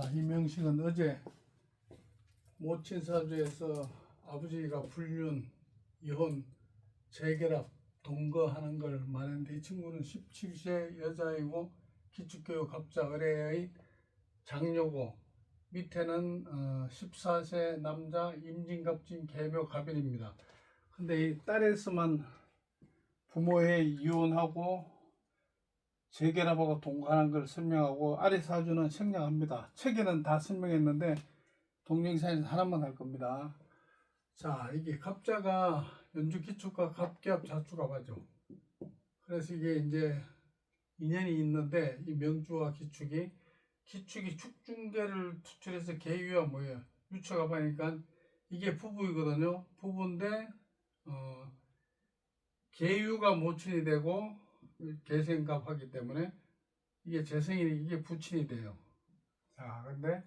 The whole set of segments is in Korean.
자, 이명식은 어제 모친 사주에서 아버지가 불륜, 이혼, 재결합, 동거하는 걸 말했는데 이 친구는 17세 여자이고 기축교육 합자 의뢰의 장녀고 밑에는 어, 14세 남자 임진갑진 개묘 갑인입니다. 근데 이 딸에서만 부모의 이혼하고 재결합하고 동거하는 걸 설명하고 아래 사주는 생략합니다. 책에는 다 설명했는데 동영상에서 하나만 할 겁니다. 자, 이게 갑자가 연주 기축과 갑기합 자축합하죠. 그래서 이게 이제 인연이 있는데 이 명주와 기축이 기축이 축중계를 투출해서 계유와 뭐예요? 유축합하니까 이게 부부이거든요. 부부인데 어, 계유가 모친이 되고 계생갑하기 때문에 이게 재생이 이게 부친이 돼요. 자, 근데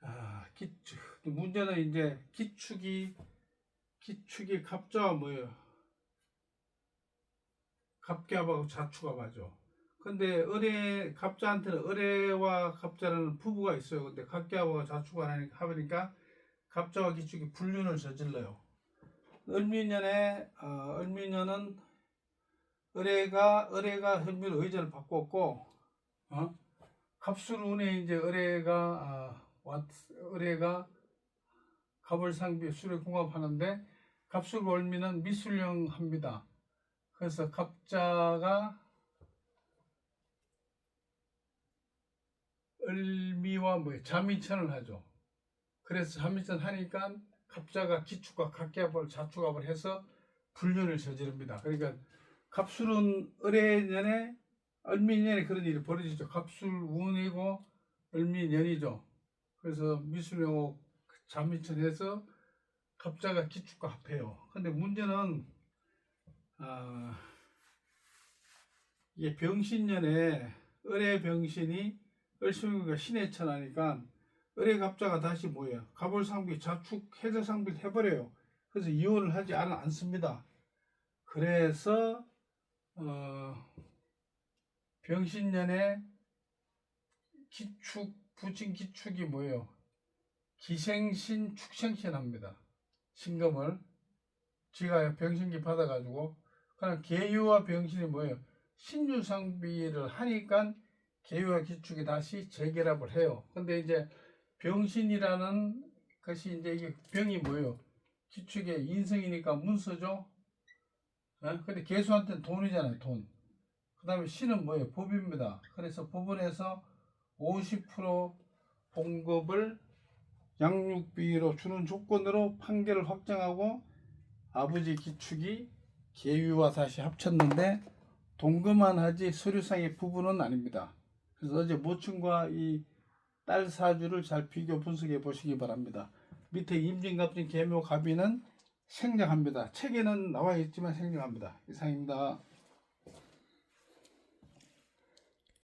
아, 기축 문제는 이제 기축이 기축이 갑자가 뭐예요? 갑갑하고 자축합하죠. 근데 을의 갑자한테는 을의와 갑자라는 부부가 있어요. 근데 갑갑하고 자축하니까 하니까 갑자와 기축이 불륜을 저질러요. 을미년에 어, 을미년은 을해가 을해가 현미로 의전을 바꿨고 어? 갑술운에 이제 아, 왔, 을해가 갑을 상비 술에 궁합하는데 갑술 월미는 미술령 합니다. 그래서 갑자가 을미와 뭐 자미천을 하죠. 그래서 자미천 하니까 갑자가 기축과 각기합을 자축합을 해서 불륜을 저지릅니다. 그러니까 갑술은 을해년에 을미년에 그런 일이 벌어지죠. 갑술 운이고 을미년이죠. 그래서 미술용어 자미천해서 갑자가 기축과 합해요. 근데 문제는 아, 이게 병신년에 을의 병신이 을수명과 신의 천하니까 을의 갑자가 다시 뭐예요? 갑을상비 자축 해저상비를 해버려요. 그래서 이혼을 하지 않, 않습니다. 그래서 어, 병신년에 기축 부친 기축이 뭐예요? 기생신 축생신 합니다. 신금을 지가 병신기 받아가지고 그냥 계유와 병신이 뭐예요? 신유상비를 하니까 계유와 기축이 다시 재결합을 해요. 근데 이제 병신이라는 것이 이제 이게 병이 뭐예요? 기축의 인성이니까 문서죠. 어? 근데 개수한테는 돈이잖아요, 돈. 그 다음에 신은 뭐예요? 법입니다. 그래서 법원에서 50% 봉급을 양육비로 주는 조건으로 판결을 확정하고 아버지 기축이 계유와 다시 합쳤는데 동거만 하지 서류상의 부분은 아닙니다. 그래서 어제 모친과 이 딸 사주를 잘 비교 분석해 보시기 바랍니다. 밑에 임진갑진 계묘 갑이는 생략합니다. 책에는 나와 있지만 생략합니다. 이상입니다.